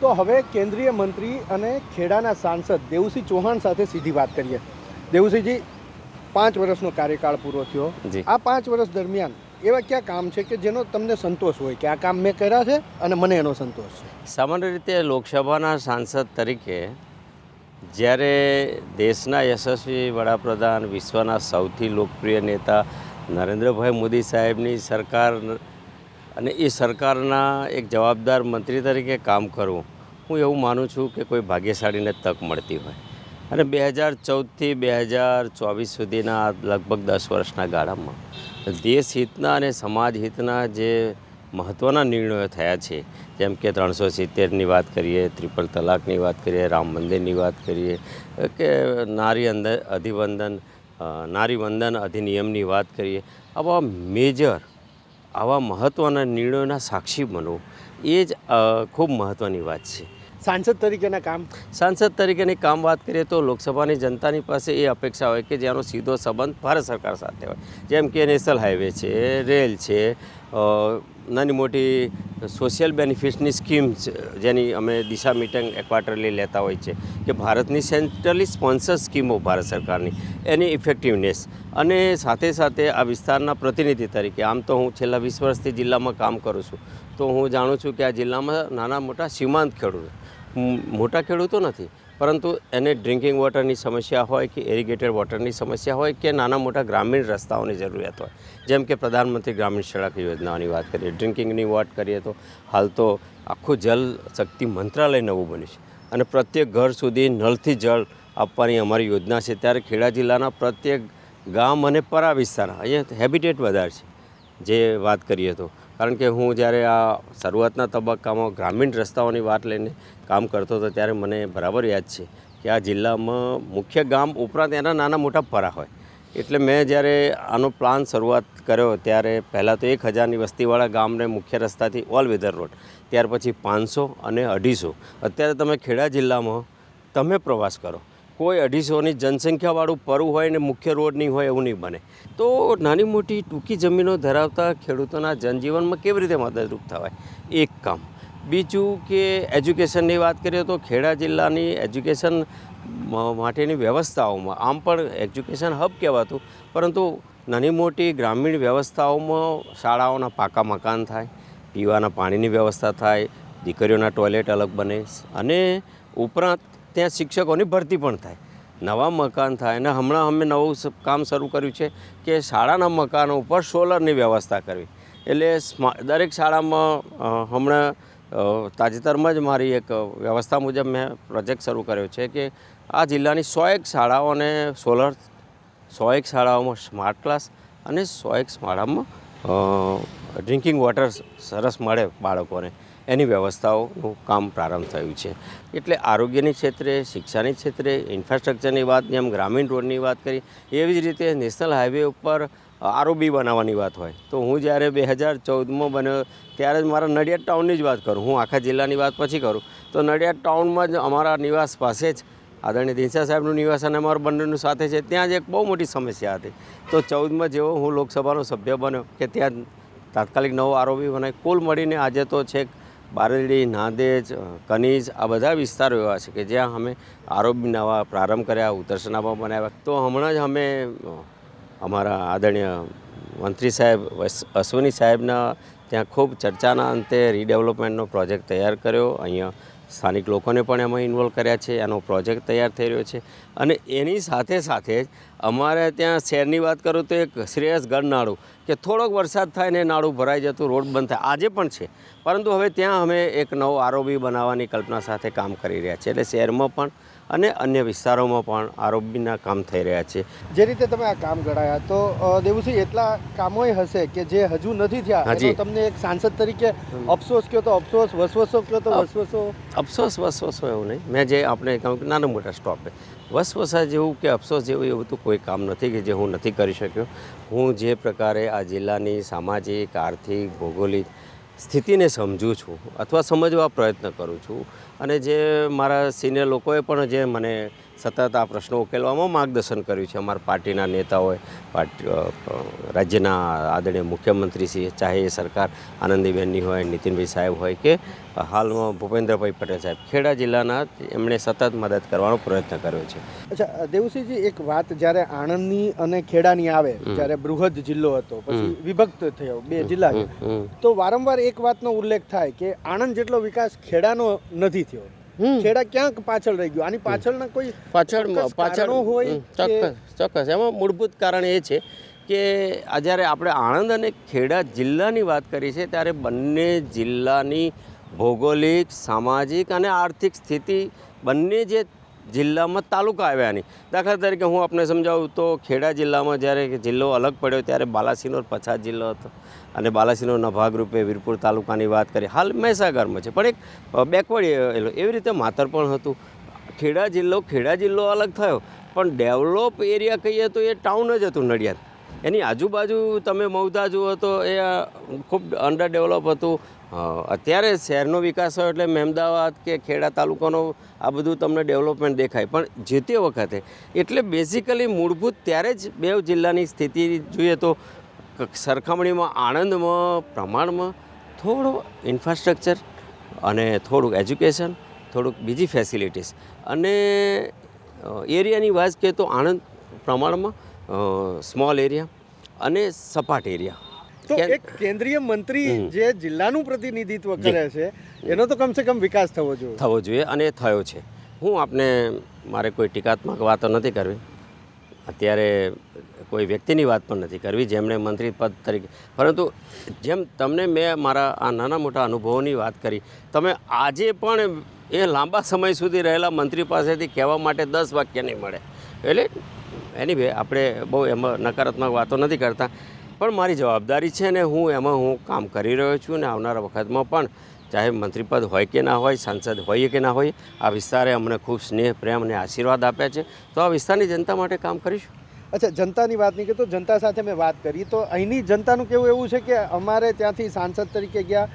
તો હવે કેન્દ્રીય મંત્રી અને ખેડાના સાંસદ દેવુસિંહ ચૌહાણ સાથે સીધી વાત કરીએ. દેવુસિંહજી પાંચ વર્ષનો કાર્યકાળ પૂરો થયો. આ પાંચ વર્ષ દરમિયાન એવા ક્યાં કામ છે કે જેનો તમને સંતોષ હોય કે આ કામ મેં કર્યા છે અને મને એનો સંતોષ છે? સામાન્ય રીતે લોકસભાના સાંસદ તરીકે જ્યારે દેશના યશસ્વી વડાપ્રધાન વિશ્વના સૌથી લોકપ્રિય નેતા નરેન્દ્રભાઈ મોદી સાહેબની સરકાર અને એ સરકારના એક જવાબદાર મંત્રી તરીકે કામ કરવું, હું એવું માનું છું કે કોઈ ભાગ્યશાળીને તક મળતી હોય. અને બે હજાર ચૌદથી બે હજાર ચોવીસ સુધીના લગભગ દસ વર્ષના ગાળામાં, દેશ હિતના અને સમાજ હિતના જે મહત્ત્વના નિર્ણયો થયા છે, જેમ કે ત્રણસો સિત્તેરની વાત કરીએ, ત્રિપલ તલાકની વાત કરીએ, રામ મંદિરની વાત કરીએ, કે નારી અંદર અધિવંદન નારી વંદન અધિનિયમની વાત કરીએ, આવા મેજર આવા મહત્ત્વના નિર્ણયોના સાક્ષી બનો એ જ ખૂબ મહત્ત્વની વાત છે. સાંસદ તરીકેના કામ? સાંસદ તરીકેની કામ વાત કરીએ તો લોકસભાની જનતાની પાસે એ અપેક્ષા હોય કે જેનો સીધો સંબંધ ભારત સરકાર સાથે હોય. જેમ કે નેશનલ હાઈવે છે રેલ છે નાની મોટી સોશિયલ બેનિફિટ્સની સ્કીમ જેની અમે દિશા મીટિંગ એક્વાટરલી લેતા હોય છે, કે ભારતની સેન્ટ્રલી સ્પોન્સર સ્કીમો ભારત સરકારની, એની ઇફેક્ટિવનેસ અને સાથે સાથે આ વિસ્તારના પ્રતિનિધિ તરીકે, આમ તો હું છેલ્લા વીસ વર્ષથી જિલ્લામાં કામ કરું છું, તો હું જાણું છું કે આ જિલ્લામાં નાના મોટા સીમાંત ખેડૂતો મોટા ખેડૂતો નથી પરંતુ એને ડ્રિંકિંગ વોટરની સમસ્યા હોય કે એરિગેટેડ વોટરની સમસ્યા હોય કે નાના મોટા ગ્રામીણ રસ્તાઓની જરૂરિયાત હોય. જેમ કે પ્રધાનમંત્રી ગ્રામીણ સડક યોજનાઓની વાત કરીએ ડ્રિંકિંગની વાત કરીએ તો હાલ તો આખું જલ શક્તિ મંત્રાલય નવું બન્યું છે. અને પ્રત્યેક ઘર સુધી નળથી જળ આપવાની અમારી યોજના છે. ત્યારે ખેડા જિલ્લાના પ્રત્યેક ગામ અને પરા વિસ્તાર અહીંયા હેબિટેટ વધારે છે. જે વાત કરીએ તો કારણ કે હું જ્યારે આ શરૂઆતના તબક્કામાં ગ્રામીણ રસ્તાઓની વાત લઈને કામ કરતો હતો ત્યારે મને બરાબર યાદ છે કે આ જિલ્લામાં મુખ્ય ગામ ઉપરાંત એના નાના મોટા પરા હોય. એટલે મેં જ્યારે આનો પ્લાન શરૂઆત કર્યો ત્યારે પહેલાં તો એક હજારની વસ્તીવાળા ગામને મુખ્ય રસ્તાથી ઓલ વેધર રોડ ત્યાર પછી પાંચસો અને અઢીસો. અત્યારે તમે ખેડા જિલ્લામાં તમે પ્રવાસ કરો. કોઈ અઢીસોની જનસંખ્યાવાળું પરવું હોય ને મુખ્ય રોડ નહીં હોય એવું નહીં બને. તો નાની મોટી ટૂંકી જમીનો ધરાવતા ખેડૂતોના જનજીવનમાં કેવી રીતે મદદરૂપ થવાય? એક કામ. બીજું કે એજ્યુકેશનની વાત કરીએ તો ખેડા જિલ્લાની એજ્યુકેશન માટેની વ્યવસ્થાઓમાં, આમ પણ એજ્યુકેશન હબ કહેવાતું, પરંતુ નાની મોટી ગ્રામીણ વ્યવસ્થાઓમાં શાળાઓના પાકા મકાન થાય, પીવાના પાણીની વ્યવસ્થા થાય, દીકરીઓના ટોયલેટ અલગ બને અને ઉપરાંત ત્યાં શિક્ષકોની ભરતી પણ થાય. નવા મકાન થાય અને હમણાં અમે નવું કામ શરૂ કર્યું છે કે શાળાના મકાનો ઉપર સોલરની વ્યવસ્થા કરવી. એટલે દરેક શાળામાં હમણાં તાજેતરમાં જ મારી એક વ્યવસ્થા મુજબ મેં પ્રોજેક્ટ શરૂ કર્યો છે કે આ જિલ્લાની સો એક શાળાઓને સોલર, સો એક શાળાઓમાં સ્માર્ટ ક્લાસ અને સો એક શાળામાં ડ્રિંકિંગ વોટર સરસ મળે બાળકોને. એની વ્યવસ્થાઓનું કામ પ્રારંભ થયું છે. એટલે આરોગ્યની ક્ષેત્રે, શિક્ષાની ક્ષેત્રે ઇન્ફ્રાસ્ટ્રક્ચરની વાત જેમ ગ્રામીણ રોડની વાત કરી, એવી જ રીતે નેશનલ હાઈવે ઉપર આરઓબી બનાવવાની વાત હોય. તો હું જ્યારે બે હજાર ચૌદમાં બન્યો, ત્યારે જ મારા નડિયાદ ટાઉનની જ વાત કરું. હું આખા જિલ્લાની વાત પછી કરું. તો નડિયાદ ટાઉનમાં જ અમારા નિવાસ પાસે જ આદરણીય દિનસા સાહેબનું નિવાસ અને અમારું બંનેનું સાથે છે. ત્યાં જ એક બહુ મોટી સમસ્યા હતી. તો ચૌદમાં જેવો હું લોકસભાનો સભ્ય બન્યો, કે ત્યાં તાત્કાલિક નવો આરોપી બનાય કુલ મળીને આજે તો છેક બારડી, નાંદેજ કનીજ આ બધા વિસ્તારો એવા છે કે જ્યાં અમે આરોગ્ય નવા પ્રારંભ કર્યા ઉત્તરસનામાં બનાવ્યા. તો હમણાં જ અમે અમારા આદરણીય મંત્રી સાહેબ અશ્વની સાહેબના ત્યાં ખૂબ ચર્ચાના અંતે રીડેવલપમેન્ટનો પ્રોજેક્ટ તૈયાર કર્યો. અહીંયા સ્થાનિક લોકોને પણ એમાં ઇન્વોલ્વ કર્યા છે. એનો પ્રોજેક્ટ તૈયાર થઈ રહ્યો છે. અને એની સાથે સાથે જ અમારે ત્યાં શહેરની વાત કરું તો એક શ્રેયસ ગઢ નાળું કે થોડોક વરસાદ થાય ને નાળું ભરાઈ જતું રોડ બંધ થાય. આજે પણ છે. પરંતુ હવે ત્યાં અમે એક નવો આરોબી બનાવવાની કલ્પના સાથે કામ કરી રહ્યા છીએ. એટલે શહેરમાં પણ અને અન્ય વિસ્તારોમાં પણ આરોબીના કામ થઈ રહ્યા છે. જે રીતે તમે આ કામ ગણાયા તો દેવુસિંહ એટલા કામોય હશે કે જે હજુ નથી થયા. હજી. તમને એક સાંસદ તરીકે અફસોસ કયો તો અફસોસ વસવસો કયો તો વસવસો? અફસોસ વસવસો એવું નહીં. મેં જે આપણે કહ્યું કે નાના મોટા સ્ટોપે. વસવસા જેવું કે અફસોસ જેવું એવું તો કોઈ કામ નથી કે જે હું નથી કરી શક્યો. હું જે પ્રકારે આ જિલ્લાની સામાજિક, આર્થિક, ભૌગોલિક સ્થિતિને સમજું છું અથવા સમજવા પ્રયત્ન કરું છું. અને જે મારા સિનિયર લોકોએ પણ જે મને સતત આ પ્રશ્નો ઉકેલવામાં માર્ગદર્શન કર્યું છે અમારા પાર્ટીના નેતાઓએ રાજ્યના આદરણીય મુખ્યમંત્રી શ્રી ચાહે એ સરકાર આનંદીબેનની હોય નીતિનભાઈ સાહેબ હોય કે હાલમાં ભૂપેન્દ્રભાઈ પટેલ સાહેબ. ખેડા જિલ્લાના એમણે સતત મદદ કરવાનો પ્રયત્ન કર્યો છે. અચ્છા દેવસિંહજી એક વાત જ્યારે આણંદની અને ખેડાની આવે જ્યારે બૃહદ જિલ્લો હતો પછી વિભક્ત થયો બે જિલ્લા તો વારંવાર એક વાતનો ઉલ્લેખ થાય કે આણંદ જેટલો વિકાસ ખેડાનો નથી થયો. ખેડા ક્યાંક પાછળ રહી ગયું. આની પાછળના કોઈ પાછળ પાછળ હોય ચોક્કસ ચોક્કસ. એમાં મૂળભૂત કારણ એ છે કે જ્યારે આપણે આણંદ અને ખેડા જિલ્લાની વાત કરી છે ત્યારે બંને જિલ્લાની ભૌગોલિક સામાજિક અને આર્થિક સ્થિતિ બંને જે જિલ્લામાં તાલુકા આવ્યાની દાખલા તરીકે હું આપને સમજાવું તો ખેડા જિલ્લામાં જ્યારે જિલ્લો અલગ પડ્યો ત્યારે બાલાસિનોર પછાત જિલ્લો હતો. અને બાલાસિનોરના ભાગરૂપે વીરપુર તાલુકાની વાત કરી. હાલ મહેસાગરમાં છે. પણ એક બેકવર્ડ એવી રીતે માતર પણ હતું. ખેડા જિલ્લો ખેડા જિલ્લો અલગ થયો. પણ ડેવલપ એરિયા કહીએ તો એ ટાઉન જ હતું નડિયાદ. એની આજુબાજુ તમે મૌધા જુઓ તો એ ખૂબ અંડર ડેવલપ હતું અત્યારે શહેરનો વિકાસ હોય એટલે મહેમદાવાદ કે ખેડા તાલુકાનો આ બધું તમને ડેવલપમેન્ટ દેખાય. પણ જે તે વખતે એટલે બેઝિકલી મૂળભૂત ત્યારે જ બે જિલ્લાની સ્થિતિ જોઈએ તો સરખામણીમાં આણંદમાં, પ્રમાણમાં થોડું ઇન્ફ્રાસ્ટ્રક્ચર અને થોડુંક એજ્યુકેશન થોડુંક બીજી ફેસિલિટીઝ અને એરિયાની વાત કરીએ તો આણંદ પ્રમાણમાં સ્મોલ એરિયા અને સપાટ એરિયા તો એક કેન્દ્રીય મંત્રી જે જિલ્લાનું પ્રતિનિધિત્વ કરે છે એનો તો કમસે કમ વિકાસ થવો જોઈએ. થવો જોઈએ અને થયો છે. હું આપને મારે કોઈ ટીકાત્મક વાતો નથી કરવી. અત્યારે કોઈ વ્યક્તિની વાત પણ નથી કરવી જેમણે મંત્રી પદ તરીકે. પરંતુ જેમ તમને મેં મારા આ નાના મોટા અનુભવોની વાત કરી તમે આજે પણ એ લાંબા સમય સુધી રહેલા મંત્રી પાસેથી કહેવા માટે દસ વાક્ય નહીં મળે. એટલે એની વે આપણે બહુ એમાં નકારાત્મક વાતો નથી કરતા. પણ મારી જવાબદારી છે ને હું એમાં હું કામ કરી રહ્યો છું ને આવનારા વખતમાં પણ ચાહે મંત્રીપદ હોય કે ના હોય, સાંસદ હોય કે ના હોય આ વિસ્તારે અમને ખૂબ સ્નેહ, પ્રેમ અને આશીર્વાદ આપ્યા છે. તો આ વિસ્તારની જનતા માટે કામ કરીશું? અચ્છા, જનતાની વાત નહીં તો જનતા સાથે મેં વાત કરી. તો અહીંની જનતાનું કેવું એવું છે કે અમારે ત્યાંથી સાંસદ તરીકે ગયા,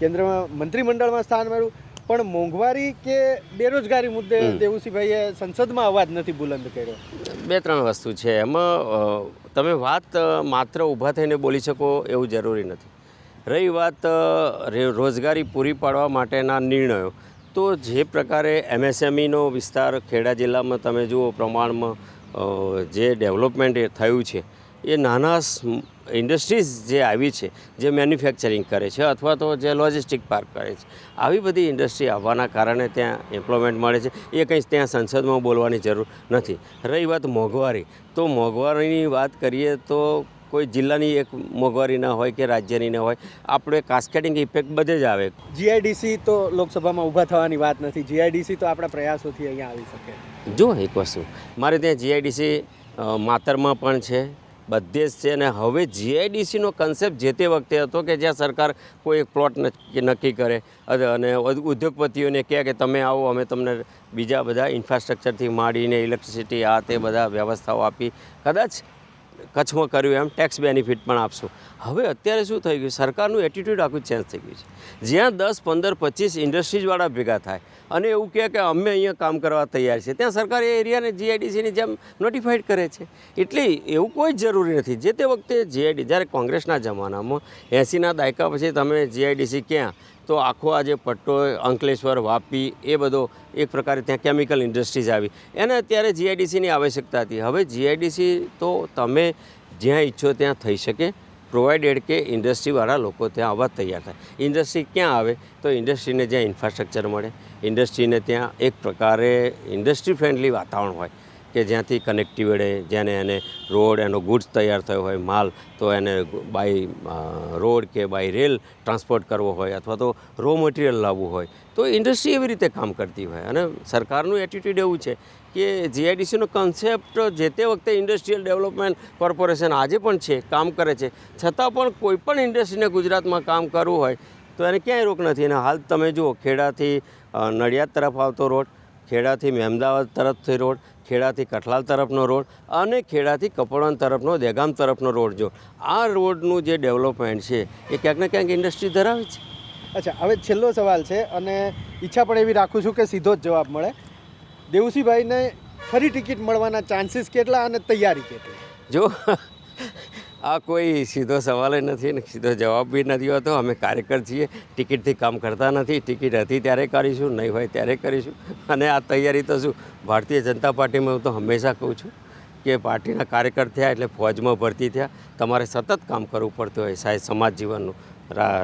કેન્દ્રમાં મંત્રીમંડળમાં સ્થાન મળ્યું. પણ મોંઘવારી કે બેરોજગારી મુદ્દે દેવુસિંહભાઈએ સંસદમાં અવાજ નથી બુલંદ કર્યો? બે ત્રણ વસ્તુ છે. એમાં તમે વાત માત્ર ઊભા થઈને બોલી શકો એવું જરૂરી નથી. રહી વાત રોજગારી પૂરી પાડવા માટેના નિર્ણયો તો જે પ્રકારે એમએસએમઈનો વિસ્તાર ખેડા જિલ્લામાં તમે જુઓ પ્રમાણમાં જે ડેવલપમેન્ટ થયું છે એ નાના ઇન્ડસ્ટ્રીઝ જે આવી છે જે મેન્યુફેક્ચરિંગ કરે છે અથવા તો જે લોજિસ્ટિક પાર્ક કરે છે આવી બધી ઇન્ડસ્ટ્રી આવવાના કારણે ત્યાં એમ્પ્લોયમેન્ટ મળે છે. એ કંઈ ત્યાં સંસદમાં બોલવાની જરૂર નથી. રહી વાત મોંઘવારી. તો મોંઘવારીની વાત કરીએ તો કોઈ જિલ્લાની એક મોંઘવારી ના હોય કે રાજ્યની ના હોય આપણે કાસ્કેટિંગ ઇફેક્ટ બધે જ આવે. જીઆઈડીસી તો લોકસભામાં ઊભા થવાની વાત નથી. જીઆઈડીસી તો આપણા પ્રયાસોથી અહીંયા આવી શકે. જો એક વસ્તુ. મારે ત્યાં જીઆઈડીસી માતરમાં પણ છે. બધે જ છે. અને હવે જીઆઈડીસીનો કન્સેપ્ટ જે તે વખતે હતો કે જ્યાં સરકાર કોઈ એક પ્લોટ નક્કી કરે. અને ઉદ્યોગપતિઓને કહે કે તમે આવો, અમે તમને બીજા બધા ઇન્ફ્રાસ્ટ્રક્ચરથી માંડીને ઇલેક્ટ્રિસિટી આ તે બધા વ્યવસ્થાઓ આપી, કદાચ કચ્છમાં કર્યું એમ ટેક્સ બેનિફિટ પણ આપશું. હવે અત્યારે શું થઈ ગયું? સરકારનું એટીટ્યૂડ આખું ચેન્જ થઈ ગયું છે. જ્યાં દસ, પંદર, પચીસ ઇન્ડસ્ટ્રીઝવાળા ભેગા થાય અને એવું કહે કે અમે અહીંયા કામ કરવા તૈયાર છે ત્યાં સરકાર એ એરિયાને જીઆઈડીસીની જેમ નોટિફાઈડ કરે છે. એટલે એવું કોઈ જરૂરી નથી. જે તે વખતે જીઆઈડી જ્યારે કોંગ્રેસના જમાનામાં એંસીના દાયકા પછી તમે જીઆઈડીસી ક્યાં, તો આખો આ જે પટ્ટો, અંકલેશ્વર, વાપી, એ બધો એક પ્રકારે ત્યાં કેમિકલ ઇન્ડસ્ટ્રીઝ આવી. એને અત્યારે જીઆઈડીસીની આવશ્યકતા હતી. હવે જીઆઈડીસી તો તમે જ્યાં ઈચ્છો ત્યાં થઈ શકે. પ્રોવાઇડેડ કે ઇન્ડસ્ટ્રીવાળા લોકો ત્યાં આવવા તૈયાર થાય. ઇન્ડસ્ટ્રી ક્યાં આવે તો ઇન્ડસ્ટ્રીને જ્યાં ઇન્ફ્રાસ્ટ્રક્ચર મળે, ઇન્ડસ્ટ્રીને ત્યાં એક પ્રકારે ઇન્ડસ્ટ્રી ફ્રેન્ડલી વાતાવરણ હોય. કે જ્યાંથી કનેક્ટિવિટી જેને એને રોડ, એનો ગુડ્સ તૈયાર થયો હોય, માલ, તો એને બાય રોડ કે બાય રેલ ટ્રાન્સપોર્ટ કરવો હોય અથવા તો રો મટીરિયલ લાવવું હોય, તો ઇન્ડસ્ટ્રી એવી રીતે કામ કરતી હોય. અને સરકારનું એટીટ્યૂડ એવું છે કે જીઆઈડીસીનો કન્સેપ્ટ જે તે વખતે ઇન્ડસ્ટ્રીયલ ડેવલપમેન્ટ કોર્પોરેશન આજે પણ છે, કામ કરે છે. છતાં પણ કોઈ પણ ઇન્ડસ્ટ્રીને ગુજરાતમાં કામ કરવું હોય, તો એને ક્યાંય રોક નથી. અને હાલ તમે જુઓ, ખેડાથી નડિયાદ તરફ આવતો રોડ ખેડાથી મહેમદાવાદ તરફથી રોડ ખેડાથી કઠલાલ તરફનો રોડ અને ખેડાથી કપડવન તરફનો દેગામ તરફનો રોડ જો. આ રોડનું જે ડેવલપમેન્ટ છે એ ક્યાંક ને ક્યાંક ઇન્ડસ્ટ્રી ધરાવે છે. અચ્છા હવે છેલ્લો સવાલ છે અને ઈચ્છા પણ એવી રાખું છું કે સીધો જ જવાબ મળે. દેવુસીભાઈને ફરી ટિકિટ મળવાના ચાન્સીસ કેટલા અને તૈયારી કેટલી? જો આ કોઈ સીધો સવાલ નથી ને સીધો જવાબ બી નથી હોતો. અમે કાર્યકર છીએ, ટિકિટથી કામ કરતા નથી, ટિકિટ હતી ત્યારે કરીશું, નહીં હોય ત્યારે કરીશું. અને આ તૈયારી તો શું, ભારતીય જનતા પાર્ટીમાં હું તો હંમેશા કહું છું કે પાર્ટીના કાર્યકર થયા એટલે ફોજમાં ભરતી થયા. તમારે સતત કામ કરવું પડતું હોય, સાહેબ, સમાજ જીવનનું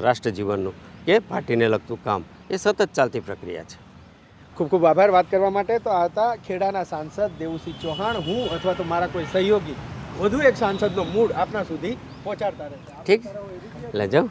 રાષ્ટ્ર જીવનનું, કે પાર્ટીને લગતું કામ. એ સતત ચાલતી પ્રક્રિયા છે. ખૂબ ખૂબ આભાર વાત કરવા માટે. તો આ હતા ખેડાના સાંસદ દેવુસિંહ ચૌહાણ. હું અથવા તો મારા કોઈ સહયોગી વધુ એક સાંસદનો મૂડ આપના સુધી પહોંચાડતા રહેશે. ઠીક. લેજો